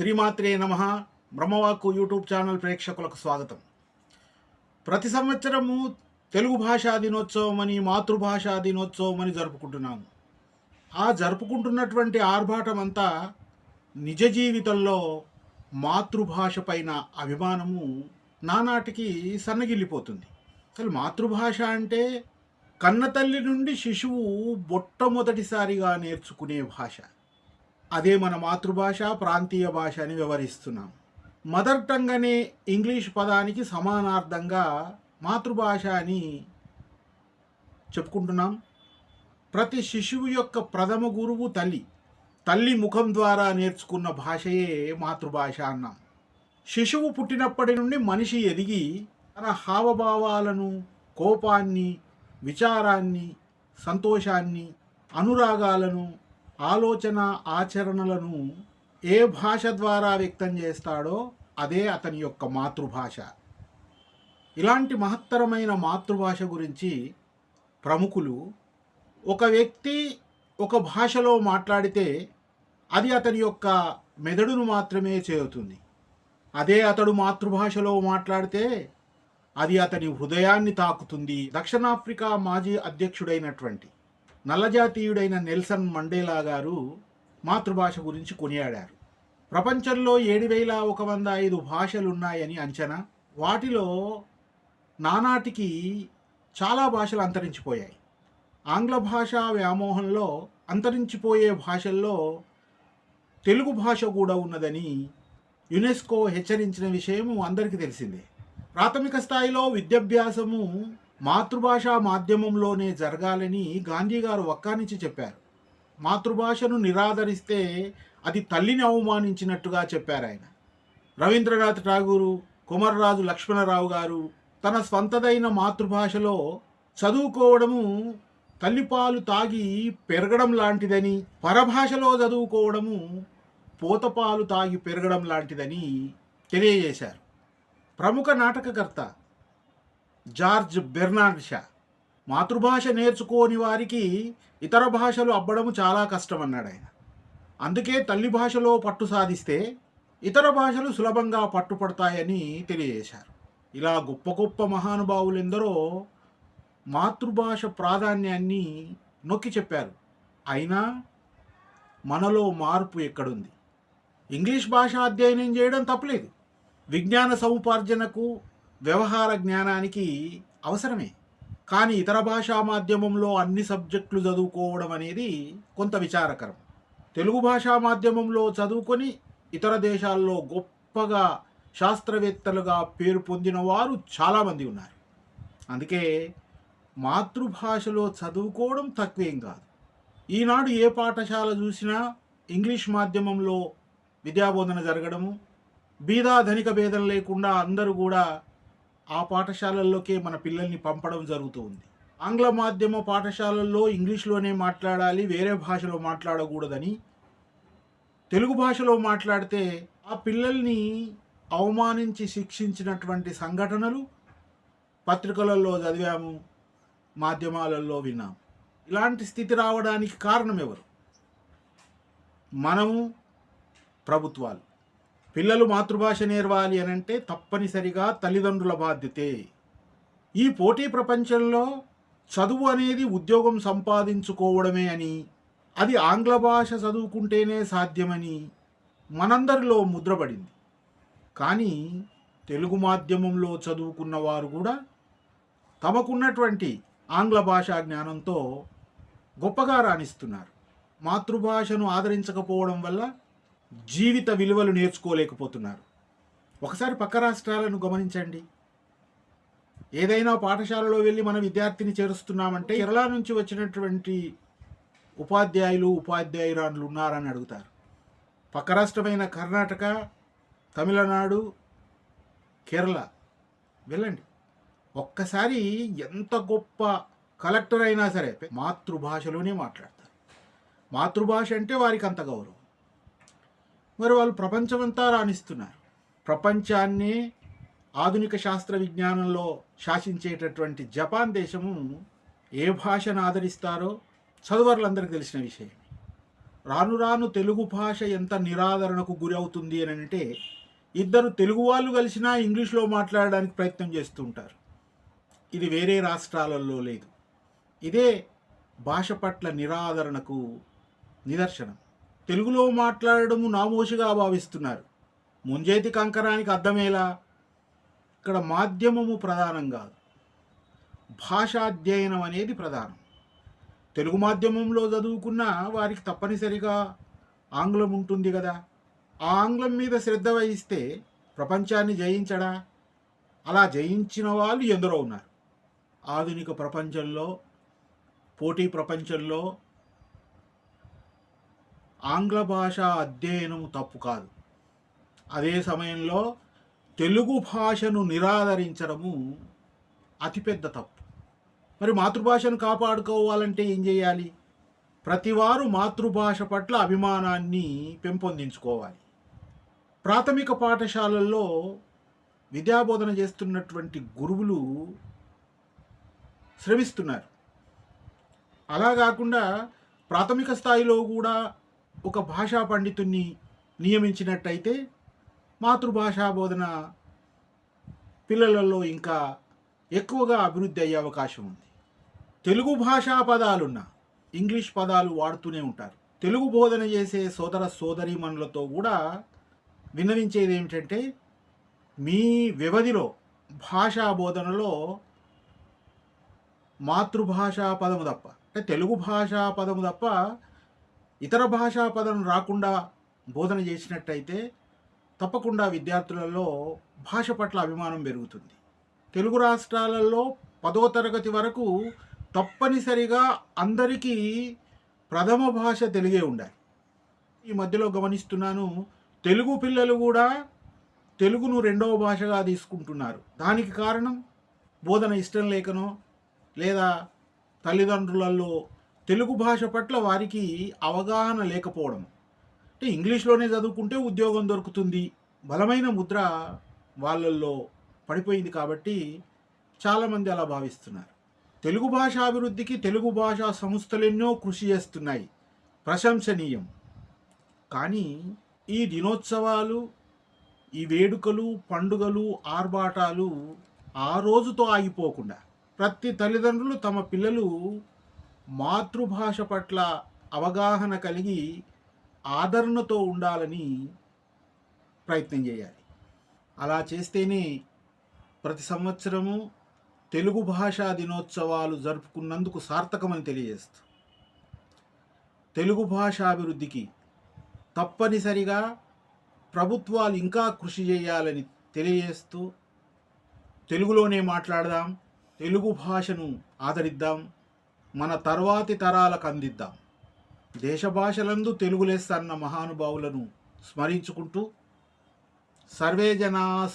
శ్రీమాత్రే నమ. బ్రహ్మవాక్కు YouTube channel ప్రేక్షకులకు స్వాగతం. ప్రతి సంవత్సరము తెలుగు భాషా దినోత్సవం అని మాతృభాషా దినోత్సవం అని జరుపుకుంటున్నాము. ఆ జరుపుకుంటున్నటువంటి ఆర్భాటం అంతా నిజ జీవితంలో మాతృభాష పైన అభిమానము నానాటికి సన్నగిల్లిపోతుంది. అసలు మాతృభాష అంటే కన్నతల్లి నుండి శిశువు మొట్టమొదటిసారిగా నేర్చుకునే భాష. అదే మన మాతృభాష ప్రాంతీయ భాష అని వివరిస్తున్నాం. మదర్ టంగ్ అనే ఇంగ్లీష్ పదానికి సమానార్థంగా మాతృభాష అని చెప్పుకుంటున్నాం. ప్రతి శిశువు యొక్క ప్రథమ గురువు తల్లి. తల్లి ముఖం ద్వారా నేర్చుకున్న భాషయే మాతృభాష అన్నాం. శిశువు పుట్టినప్పటి నుండి మనిషి ఎదిగి తన హావభావాలను కోపాన్ని విచారాన్ని సంతోషాన్ని అనురాగాలను ఆలోచన ఆచరణలను ఏ భాష ద్వారా వ్యక్తం చేస్తాడో అదే అతని యొక్క మాతృభాష. ఇలాంటి మహత్తరమైన మాతృభాష గురించి ప్రముఖులు ఒక వ్యక్తి ఒక భాషలో మాట్లాడితే అది అతని యొక్క మెదడును మాత్రమే చేరుతుంది. అదే అతడు మాతృభాషలో మాట్లాడితే అది అతని హృదయాన్ని తాకుతుంది. దక్షిణాఫ్రికా మాజీ అధ్యక్షుడైనటువంటి నల్లజాతీయుడైన నెల్సన్ మండేలా గారు మాతృభాష గురించి కొనియాడారు. ప్రపంచంలో ఏడు వేల ఒక వంద ఐదు భాషలున్నాయని అంచనా వాటిలో నానాటికి చాలా భాషలు అంతరించిపోయాయి. ఆంగ్ల భాషా వ్యామోహంలో అంతరించిపోయే భాషల్లో తెలుగు భాష కూడా ఉన్నదని యునెస్కో హెచ్చరించిన విషయము అందరికీ తెలిసిందే. ప్రాథమిక స్థాయిలో విద్యాభ్యాసము మాతృభాష మాధ్యమంలోనే జరగాలని గాంధీ గారు ఒక్కానించి చెప్పారు. మాతృభాషను నిరాదరిస్తే అది తల్లిని అవమానించినట్టుగా చెప్పారు ఆయన. రవీంద్రనాథ్ ఠాగూరు కుమర్రాజు లక్ష్మణరావు గారు తన స్వంతదైన మాతృభాషలో చదువుకోవడము తల్లిపాలు తాగి పెరగడం లాంటిదని పరభాషలో చదువుకోవడము పోతపాలు తాగి పెరగడం లాంటిదని తెలియజేశారు. ప్రముఖ నాటకకర్త జార్జ్ బెర్నార్డ్ షా. మాతృభాష నేర్చుకోని వారికి ఇతర భాషలు అబ్బడము చాలా కష్టం అన్నాడు ఆయన. అందుకే తల్లి భాషలో పట్టు సాధిస్తే ఇతర భాషలు సులభంగా పట్టుపడతాయని తెలియజేశారు. ఇలా గొప్ప గొప్ప మహానుభావులు ఎందరో మాతృభాష ప్రాధాన్యాన్ని నొక్కి చెప్పారు. అయినా మనలో మార్పు ఎక్కడుంది? ఇంగ్లీష్ భాష అధ్యయనం చేయడం తప్పలేదు. విజ్ఞాన సముపార్జనకు వ్యవహార జ్ఞానానికి అవసరమే. కానీ ఇతర భాషా మాధ్యమంలో అన్ని సబ్జెక్టులు చదువుకోవడం అనేది కొంత విచారకరం. తెలుగు భాషా మాధ్యమంలో చదువుకొని ఇతర దేశాల్లో గొప్పగా శాస్త్రవేత్తలుగా పేరు పొందిన వారు చాలామంది ఉన్నారు. అందుకే మాతృభాషలో చదువుకోవడం తక్కువేం కాదు. ఈనాడు ఏ పాఠశాల చూసినా ఇంగ్లీష్ మాధ్యమంలో విద్యాబోధన జరగడము బీదా ధనిక భేదం లేకుండా అందరూ కూడా ఆ పాఠశాలల్లోకే మన పిల్లల్ని పంపడం జరుగుతూ ఉంది ఆంగ్ల మాధ్యమ పాఠశాలల్లో ఇంగ్లీష్లోనే మాట్లాడాలి వేరే భాషలో మాట్లాడకూడదని తెలుగు భాషలో మాట్లాడితే ఆ పిల్లల్ని అవమానించి శిక్షించినటువంటి సంఘటనలు పత్రికలలో చదివాము మాధ్యమాలలో విన్నాము. ఇలాంటి స్థితి రావడానికి కారణం ఎవరు? మనము ప్రభుత్వాలు. పిల్లలు మాతృభాష నేర్వాలి అని అంటే తప్పనిసరిగా తల్లిదండ్రుల బాధ్యతే. ఈ పోటీ ప్రపంచంలో చదువు అనేది ఉద్యోగం సంపాదించుకోవడమే అని అది ఆంగ్ల భాష చదువుకుంటేనే సాధ్యమని మనందరిలో ముద్రపడింది. కానీ తెలుగు మాధ్యమంలో చదువుకున్న వారు కూడా తమకున్నటువంటి ఆంగ్ల భాషా జ్ఞానంతో గొప్పగా రాణిస్తున్నారు. మాతృభాషను ఆదరించకపోవడం వల్ల జీవిత విలువలు నేర్చుకోలేకపోతున్నారు. ఒకసారి పక్క రాష్ట్రాలను గమనించండి. ఏదైనా పాఠశాలలో వెళ్ళి మన విద్యార్థిని చేరుస్తున్నామంటే కేరళ నుంచి వచ్చినటువంటి ఉపాధ్యాయులు ఉపాధ్యాయురాలు ఉన్నారని అడుగుతారు. పక్క రాష్ట్రమైన కర్ణాటక తమిళనాడు కేరళ వెళ్ళండి. ఒక్కసారి ఎంత గొప్ప కలెక్టర్ అయినా సరే మాతృభాషలోనే మాట్లాడతారు. మాతృభాష అంటే వారికి అంత గౌరవం. మరి వాళ్ళు ప్రపంచమంతా రాణిస్తున్నారు. ప్రపంచాన్ని ఆధునిక శాస్త్ర విజ్ఞానంలో శాసించేటటువంటి జపాన్ దేశము ఏ భాషను ఆదరిస్తారో చదువర్లందరికీ తెలిసిన విషయం. రాను రాను తెలుగు భాష ఎంత నిరాదరణకు గురి అవుతుంది అని అంటే ఇద్దరు తెలుగు వాళ్ళు కలిసినా ఇంగ్లీష్లో మాట్లాడడానికి ప్రయత్నం చేస్తుంటారు ఇది వేరే రాష్ట్రాలలో లేదు. ఇదే భాష పట్ల నిరాదరణకు నిదర్శనం. తెలుగులో మాట్లాడడము నామోషిగా భావిస్తున్నారు. ముంజేతి కంకరానికి అర్థమేలా? ఇక్కడ మాధ్యమము ప్రధానం కాదు. భాషాధ్యయనం అనేది ప్రధానం. తెలుగు మాధ్యమంలో చదువుకున్న వారికి తప్పనిసరిగా ఆంగ్లం ఉంటుంది కదా? ఆ ఆంగ్లం మీద శ్రద్ధ వహిస్తే ప్రపంచాన్ని జయించడా? అలా జయించిన వాళ్ళు ఎందరో ఉన్నారు. ఆధునిక ప్రపంచంలో పోటీ ప్రపంచంలో ఆంగ్ల భాష అధ్యయనం తప్పు కాదు. అదే సమయంలో తెలుగు భాషను నిరాదరించడము అతిపెద్ద తప్పు. మరి మాతృభాషను కాపాడుకోవాలంటే ఏం చేయాలి? ప్రతివారు మాతృభాష పట్ల అభిమానాన్ని పెంపొందించుకోవాలి. ప్రాథమిక పాఠశాలల్లో విద్యాబోధన చేస్తున్నటువంటి గురువులు శ్రమిస్తున్నారు. అలా కాకుండా ప్రాథమిక స్థాయిలో కూడా ఒక భాషా పండితుణ్ణి నియమించినట్టయితే మాతృభాషా బోధన పిల్లలలో ఇంకా ఎక్కువగా అభివృద్ధి అయ్యే అవకాశం ఉంది. తెలుగు భాషా పదాలున్న ఇంగ్లీష్ పదాలు వాడుతూనే ఉంటారు. తెలుగు బోధన చేసే సోదర సోదరీమణులతో కూడా విన్నవించేది ఏమిటంటే మీ వ్యవధిలో భాషా బోధనలో మాతృభాషా పదము తప్ప అంటే తెలుగు భాషా పదము తప్ప ఇతర భాషా పదం రాకుండా బోధన చేసినట్టయితే తప్పకుండా విద్యార్థులలో భాష పట్ల అభిమానం పెరుగుతుంది. తెలుగు రాష్ట్రాలలో పదో తరగతి వరకు తప్పనిసరిగా అందరికీ ప్రథమ భాష తెలుగే ఉండాలి. ఈ మధ్యలో గమనిస్తున్నాను తెలుగు పిల్లలు కూడా తెలుగును రెండవ భాషగా తీసుకుంటున్నారు. దానికి కారణం బోధన ఇష్టం లేకనో లేదా తల్లిదండ్రులలో తెలుగు భాష పట్ల వారికి అవగాహన లేకపోవడం అంటే ఇంగ్లీష్లోనే చదువుకుంటే ఉద్యోగం దొరుకుతుంది. బలమైన ముద్ర వాళ్ళల్లో పడిపోయింది కాబట్టి చాలామంది అలా భావిస్తున్నారు. తెలుగు భాష అభివృద్ధికి తెలుగు భాషా సంస్థలు ఎన్నో కృషి చేస్తున్నాయి. ప్రశంసనీయం. కానీ ఈ దినోత్సవాలు ఈ వేడుకలు పండుగలు ఆర్భాటాలు ఆ రోజుతో ఆగిపోకుండా ప్రతి తల్లిదండ్రులు తమ పిల్లలు మాతృభాష పట్ల అవగాహన కలిగి ఆదరణతో ఉండాలని ప్రయత్నం చేయాలి. అలా చేస్తేనే ప్రతి సంవత్సరము తెలుగు భాషా దినోత్సవాలు జరుపుకున్నందుకు సార్థకమని తెలియజేస్తూ తెలుగు భాషాభివృద్ధికి తప్పనిసరిగా ప్రభుత్వాలు ఇంకా కృషి చేయాలని తెలియజేస్తూ తెలుగులోనే మాట్లాడదాం తెలుగు భాషను ఆదరిద్దాం మన తర్వాతి తరాలకు అందిద్దాం. దేశ భాషలందు తెలుగు అన్న మహానుభావులను స్మరించుకుంటూ సర్వే జనా